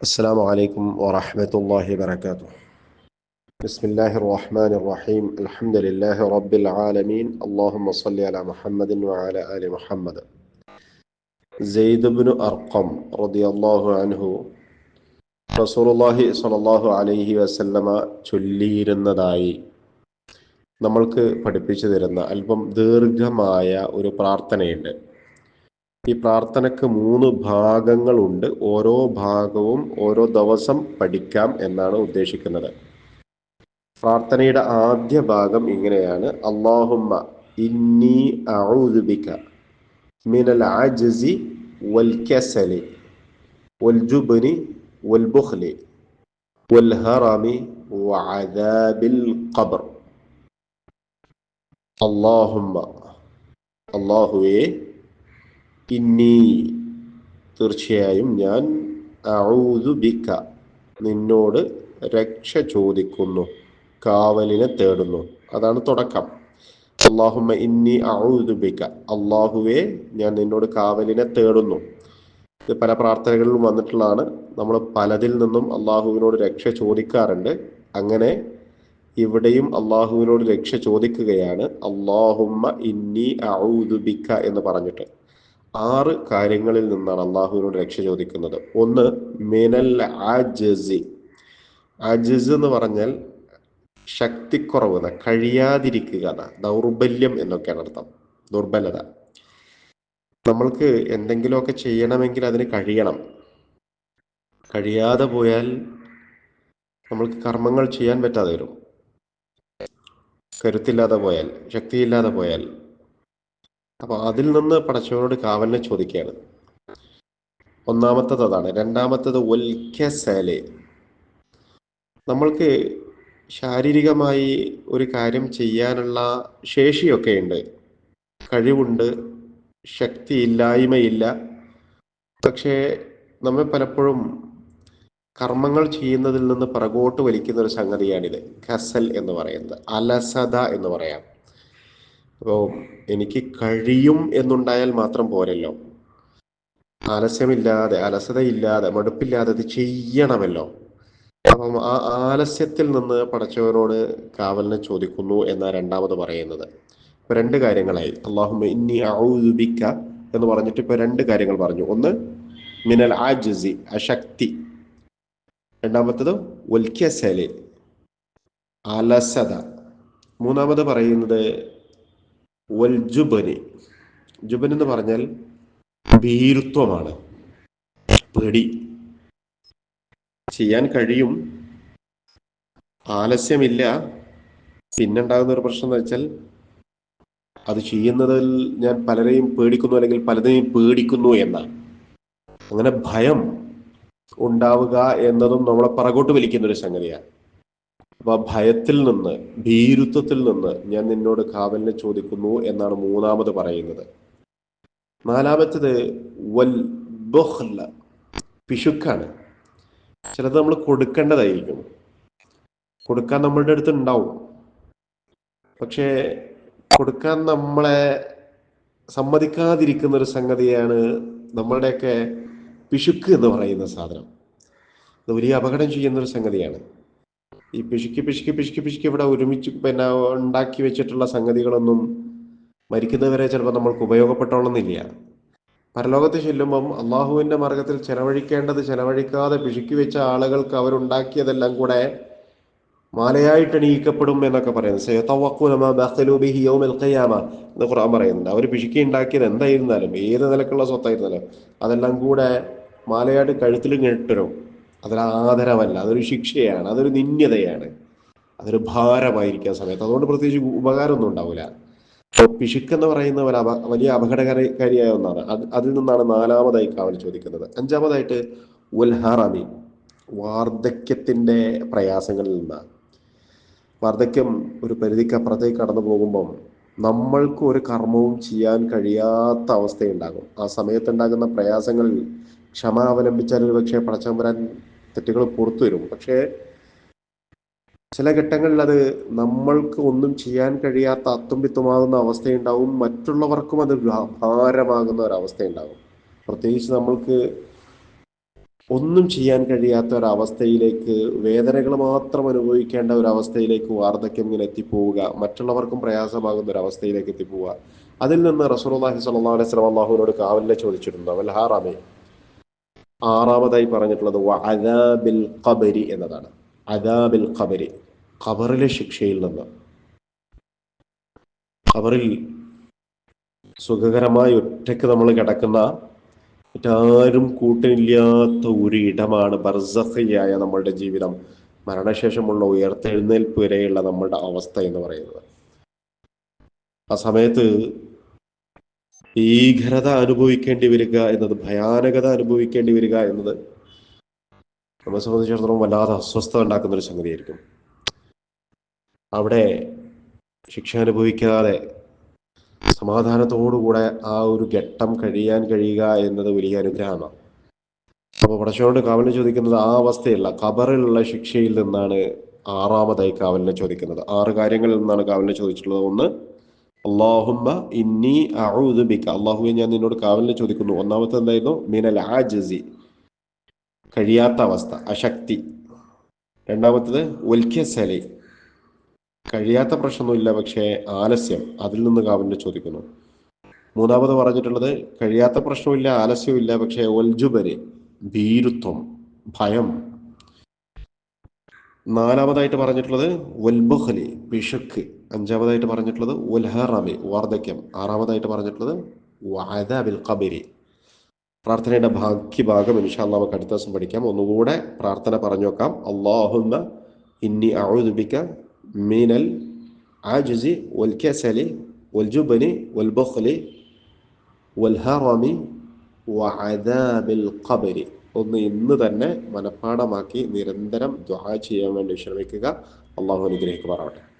السلام عليكم ورحمة الله وبركاته بسم الله الرحمن الرحيم الحمد لله رب العالمين اللهم صل على محمد وعلى آل محمد زيد بن أرقم رضي الله عنه റസൂലുള്ളാഹി സ്വല്ലല്ലാഹു അലൈഹി വസല്ലമ ചൊല്ലിയിരുന്നതായി നമ്മൾക്ക് പഠിപ്പിച്ചു തരുന്ന അല്പം ദീർഘമായ ഒരു പ്രാർത്ഥനയുണ്ട് ഈ പ്രാർത്ഥനയ്ക്ക് മൂന്ന് ഭാഗങ്ങളുണ്ട്. ഓരോ ഭാഗവും ഓരോ ദിവസം പഠിക്കാം എന്നാണ് ഉദ്ദേശിക്കുന്നത്. പ്രാർത്ഥനയുടെ ആദ്യ ഭാഗം ഇങ്ങനെയാണ്. അള്ളാഹുമ്മ ഇന്നി അഊദുബിക മിനൽ അജ്സി വൽ കസലി വൽ ജുബ്നി വൽ ബുഖ്ലി വൽ ഹറമി വഅദാബിൽ ഖബർ. അള്ളാഹുമ്മ അള്ളാഹുവേ ഇന്നി തീർച്ചയായും ഞാൻ ബിക്ക നിന്നോട് രക്ഷ ചോദിക്കുന്നു കാവലിനെ തേടുന്നു. അതാണ് തുടക്കം. അള്ളാഹുമ്മ ഇന്നി ബിക്ക അള്ളാഹുവേ ഞാൻ നിന്നോട് കാവലിനെ തേടുന്നു. ഇത് പല പ്രാർത്ഥനകളിലും വന്നിട്ടുള്ളതാണ്. നമ്മൾ പലതിൽ നിന്നും അള്ളാഹുവിനോട് രക്ഷ ചോദിക്കാറുണ്ട്. അങ്ങനെ ഇവിടെയും അള്ളാഹുവിനോട് രക്ഷ ചോദിക്കുകയാണ് അള്ളാഹുമ്മ ഇന്നി അഊദു ബിക്ക എന്ന് പറഞ്ഞിട്ട്. ആറ് കാര്യങ്ങളിൽ നിന്നാണ് അള്ളാഹുവിനോട് രക്ഷ ചോദിക്കുന്നത്. ഒന്ന് മിനൽ ആജസി. ആജസ് എന്ന് പറഞ്ഞാൽ ശക്തിക്കുറവ് കഴിയാതിരിക്കുക ദൗർബല്യം എന്നൊക്കെയാണ് അർത്ഥം. ദുർബലത നമ്മൾക്ക് എന്തെങ്കിലുമൊക്കെ ചെയ്യണമെങ്കിൽ അതിന് കഴിയണം. കഴിയാതെ പോയാൽ നമ്മൾക്ക് കർമ്മങ്ങൾ ചെയ്യാൻ പറ്റാതെ വരും. കരുത്തില്ലാതെ പോയാൽ ശക്തിയില്ലാതെ പോയാൽ. അപ്പൊ അതിൽ നിന്ന് പടച്ചവനോട് കാവലിനെ ചോദിക്കുകയാണ്. ഒന്നാമത്തത് അതാണ്. രണ്ടാമത്തത് ഒൽക്കസലെ നമ്മൾക്ക് ശാരീരികമായി ഒരു കാര്യം ചെയ്യാനുള്ള ശേഷിയൊക്കെ ഉണ്ട്. കഴിവുണ്ട് ശക്തിയില്ലായ്മയില്ല. പക്ഷേ നമ്മെ പലപ്പോഴും കർമ്മങ്ങൾ ചെയ്യുന്നതിൽ നിന്ന് പിറകോട്ട് വലിക്കുന്ന ഒരു സംഗതിയാണിത്. കസൽ എന്ന് പറയുന്നത്. അലസത എന്ന് പറയാം. അപ്പോൾ എനിക്ക് കഴിയും എന്നുണ്ടായാൽ മാത്രം പോരല്ലോ. ആലസ്യമില്ലാതെ അലസതയില്ലാതെ മടുപ്പില്ലാതെ അത് ചെയ്യണമല്ലോ. അപ്പം ആ ആലസ്യത്തിൽ നിന്ന് പടച്ചവനോട് കാവലിനെ ചോദിക്കുന്നു എന്ന രണ്ടാമത് പറയുന്നത്. ഇപ്പൊ രണ്ട് കാര്യങ്ങളായി. അള്ളാഹുമ ഇന്നി ഔബിക്ക എന്ന് പറഞ്ഞിട്ട് ഇപ്പൊ രണ്ട് കാര്യങ്ങൾ പറഞ്ഞു. ഒന്ന് മിനൽ ആജിസി അശക്തി. രണ്ടാമത്തത് ഒൽക്കസൽ അലസത. മൂന്നാമത് പറയുന്നത് വൽ ജുബന്. ജുബൻ എന്ന് പറഞ്ഞാൽ ഭീരുത്വമാണ്. പേടി. ചെയ്യാൻ കഴിയും. ആലസ്യമില്ല. പിന്നുണ്ടാകുന്ന ഒരു പ്രശ്നം എന്ന് വെച്ചാൽ അത് ചെയ്യുന്നതിൽ ഞാൻ പലരെയും പേടിക്കുന്നു അല്ലെങ്കിൽ പലരെയും പേടിക്കുന്നു എന്നാണ് അങ്ങനെ ഭയം ഉണ്ടാവുക എന്നതും നമ്മളെ പറകോട്ട് വലിക്കുന്ന ഒരു സംഗതിയാണ്. ഭയത്തിൽ നിന്ന് ഭീരുത്വത്തിൽ നിന്ന് ഞാൻ നിന്നോട് കാവലിനെ ചോദിക്കുന്നു എന്നാണ് മൂന്നാമത് പറയുന്നത്. നാലാമത്തത് വൽ ബുഹ്ല പിശുക്കാണ്. ചിലത് നമ്മൾ കൊടുക്കേണ്ടതായിരിക്കും. കൊടുക്കാൻ നമ്മളുടെ അടുത്ത് ഉണ്ടാവും. പക്ഷേ കൊടുക്കാൻ നമ്മളെ സമ്മതിക്കാതിരിക്കുന്ന ഒരു സംഗതിയാണ് നമ്മളുടെയൊക്കെ പിശുക്ക് എന്ന് പറയുന്ന സാധനം. അത് വലിയ അപകടം ചെയ്യുന്ന ഒരു സംഗതിയാണ്. ഈ പിശുക്കി പിശുക്കി പിശുക്കി പിശുക്കി ഇവിടെ ഒരുമിച്ച് പിന്നെ ഉണ്ടാക്കി വെച്ചിട്ടുള്ള സംഗതികളൊന്നും മരിക്കുന്നവരെ ചിലപ്പോൾ നമ്മൾക്ക് ഉപയോഗപ്പെട്ടോളന്നില്ല പരലോകത്ത് ചെല്ലുമ്പം അള്ളാഹുവിന്റെ മാർഗത്തിൽ ചെലവഴിക്കേണ്ടത് ചെലവഴിക്കാതെ പിശുക്കി വെച്ച ആളുകൾക്ക് അവരുണ്ടാക്കിയതെല്ലാം കൂടെ മാലയായിട്ട് എണീക്കപ്പെടും എന്നൊക്കെ പറയുന്നത് എന്ന് ഖുർആൻ പറയുന്നുണ്ട്. അവർ പിശുക്കി ഉണ്ടാക്കിയത് എന്തായിരുന്നാലും ഏത് നിലക്കുള്ള സ്വത്തായിരുന്നാലും അതെല്ലാം കൂടെ മാലയായിട്ട് കഴുത്തിൽ കെട്ടരും അതൊരു ആദരവല്ല അതൊരു ശിക്ഷയാണ് അതൊരു നിന്യതയാണ് അതൊരു ഭാരമായിരിക്കാൻ സമയത്ത്. അതുകൊണ്ട് പ്രത്യേകിച്ച് ഉപകാരമൊന്നും ഉണ്ടാവില്ല. അപ്പോൾ പിശുക്ക് എന്ന് പറയുന്ന ഒരു അപ വലിയ അപകടകാരിയായ ഒന്നാണ്. അത് അതിൽ നിന്നാണ് നാലാമതായി കാവൽ ചോദിക്കുന്നത്. അഞ്ചാമതായിട്ട് ഉൽഹാറാമി വാർദ്ധക്യത്തിന്റെ പ്രയാസങ്ങളിൽ നിന്നാണ്. വാർദ്ധക്യം ഒരു പരിധിക്കപ്പുറത്തേക്ക് കടന്നു പോകുമ്പം നമ്മൾക്ക് ഒരു കർമ്മവും ചെയ്യാൻ കഴിയാത്ത അവസ്ഥയുണ്ടാകും. ആ സമയത്തുണ്ടാകുന്ന പ്രയാസങ്ങളിൽ ക്ഷമ അവലംബിച്ചാൽ ഒരു പക്ഷേ പടച്ചമ്പരാൻ തെറ്റുകൾ പുറത്തു വരും. പക്ഷേ ചില ഘട്ടങ്ങളിൽ അത് നമ്മൾക്ക് ഒന്നും ചെയ്യാൻ കഴിയാത്ത അത്തുംപിത്തുമാകുന്ന അവസ്ഥയുണ്ടാവും. മറ്റുള്ളവർക്കും അത് ഭാരമാകുന്ന ഒരവസ്ഥയുണ്ടാവും പ്രത്യേകിച്ച് നമ്മൾക്ക് ഒന്നും ചെയ്യാൻ കഴിയാത്ത ഒരവസ്ഥയിലേക്ക് വേദനകൾ മാത്രം അനുഭവിക്കേണ്ട ഒരവസ്ഥയിലേക്ക് വാർദ്ധക്യം ഇങ്ങനെ എത്തിപ്പോവുക മറ്റുള്ളവർക്കും പ്രയാസമാകുന്ന ഒരവസ്ഥയിലേക്ക് എത്തിപ്പോവുക. അതിൽ നിന്ന് റസൂലുള്ളാഹി സ്വല്ലല്ലാഹു അലൈഹി വസല്ലം അള്ളാഹുവിനോട് കാവലിനെ ചോദിച്ചിരുന്നു. അവൽ ഹാറാമേ? ആറാമതായി പറഞ്ഞിട്ടുള്ളത് അദാബിൽ ഖബരി എന്നതാണ്. അദാബിൽ ഖബരി ഖബറിലെ ശിക്ഷയിൽ നിന്ന്. ഖബറിൽ സുഖകരമായി ഒറ്റയ്ക്ക് നമ്മൾ കിടക്കുന്ന മറ്റാരും കൂട്ടിനില്ലാത്ത ഒരു ഇടമാണ് ബർസഖിയായ നമ്മളുടെ ജീവിതം. മരണശേഷമുള്ള ഉയർത്തെഴുന്നേൽപ്പ് വരെയുള്ള നമ്മളുടെ അവസ്ഥ എന്ന് പറയുന്നത്. ആ സമയത്ത് ഭീകരത അനുഭവിക്കേണ്ടി വരിക എന്നത് ഭയാനകത അനുഭവിക്കേണ്ടി വരിക എന്നത് നമ്മെ സംബന്ധിച്ചിടത്തോളം വല്ലാതെ അസ്വസ്ഥത ഉണ്ടാക്കുന്ന ഒരു സംഗതിയായിരിക്കും. അവിടെ ശിക്ഷ അനുഭവിക്കാതെ സമാധാനത്തോടുകൂടെ ആ ഒരു ഘട്ടം കഴിയാൻ കഴിയുക എന്നത് വലിയ അനുഗ്രഹമാണ്. അപ്പോൾ പടച്ചോണ്ട് കാവലിനെ ചോദിക്കുന്നത് ആ അവസ്ഥയല്ല. കബറിലുള്ള ശിക്ഷയിൽ നിന്നാണ് ആറാമതായി കാവലിനെ ചോദിക്കുന്നത്. ആറ് കാര്യങ്ങളിൽ നിന്നാണ് കാവലിനെ ചോദിച്ചിട്ടുള്ളത്. ഒന്ന് അള്ളാഹുമ്മ ഇന്നി അഊദു ബിക. അള്ളാഹുവെ ഞാൻ നിന്നോട് കാവലിനെ ചോദിക്കുന്നു. ഒന്നാമത്തെ എന്തായിരുന്നു? മീനൽ ആജസി. കഴിയാത്ത അവസ്ഥ അശക്തി. രണ്ടാമത്തത് ഉൽഖ്യസലി കഴിയാത്ത പ്രശ്നമൊന്നുമില്ല പക്ഷേ ആലസ്യം. അതിൽ നിന്ന് കാവലിനെ ചോദിക്കുന്നു. മൂന്നാമത് പറഞ്ഞിട്ടുള്ളത് കഴിയാത്ത പ്രശ്നമില്ല ആലസ്യമില്ല പക്ഷേ ഒൽജുബര് ഭീരുത്വം ഭയം. നാലാമതായിട്ട് പറഞ്ഞിട്ടുള്ളത് ഒൽബുഹലി പിശുക്ക്. അഞ്ചാമതായിട്ട് പറഞ്ഞിട്ടുള്ളത് ഉൽഹറമി വാർദ്ധക്യം. ആറാമതായിട്ട് പറഞ്ഞിട്ടുള്ളത് വഅദാബിൽ ഖബരി. പ്രാർത്ഥനയുടെ ബാക്കി ഭാഗം ഇൻഷാല്ലാ നമുക്ക് അടുത്ത ദിവസം പഠിക്കാം. ഒന്നുകൂടെ പ്രാർത്ഥന പറഞ്ഞു നോക്കാം അള്ളാഹുമ്മ ഇന്നി ആഴുദിക്ക മീനൽ ആജുസി വൽകസലി വൽജുബനി വൽബഖലി വൽഹറമി വഅദാബിൽ ഖബരി. ഒന്ന് ഇന്ന് തന്നെ മനഃപ്പാടമാക്കി നിരന്തരം ദ്വാ ചെയ്യാൻ വേണ്ടി ശ്രമിക്കുക അള്ളാഹു അനുഗ്രഹിക്കുമാറാവട്ടെ.